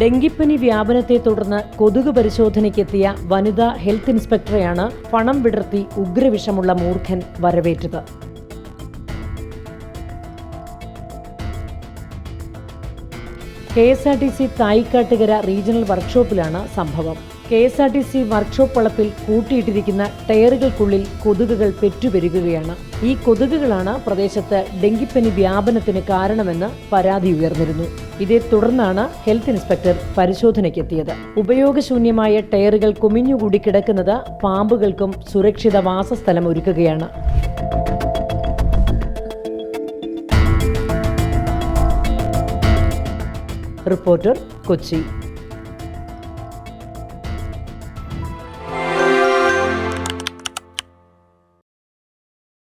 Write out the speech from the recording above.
ഡെങ്കിപ്പനി വ്യാപനത്തെ തുടർന്ന് കൊതുക് പരിശോധനയ്ക്കെത്തിയ വനിതാ ഹെൽത്ത് ഇൻസ്പെക്ടറെയാണ് പണം വിടർത്തി ഉഗ്രവിഷമുള്ള മൂർഖൻ വരവേറ്റത്. K S R T C Thaikkattukara regional വർക്ക്ഷോപ്പിലാണ് സംഭവം. K S R T C workshop വളപ്പിൽ കൂട്ടിയിട്ടിരിക്കുന്ന ടയറുകൾക്കുള്ളിൽ കൊതുകുകൾ പെറ്റുപെരുകുകയാണ്. ഈ കൊതുകുകളാണ് പ്രദേശത്ത് ഡെങ്കിപ്പനി വ്യാപനത്തിന് കാരണമെന്ന് പരാതി ഉയർന്നിരുന്നു. ഇതേ തുടർന്നാണ് ഹെൽത്ത് ഇൻസ്പെക്ടർ പരിശോധനയ്ക്കെത്തിയത്. ഉപയോഗശൂന്യമായ ടയറുകൾ കുമിഞ്ഞുകൂടി കിടക്കുന്നത് പാമ്പുകൾക്കും സുരക്ഷിത വാസസ്ഥലം ഒരുക്കുകയാണ്. റിപ്പോർട്ടർ കൊച്ചി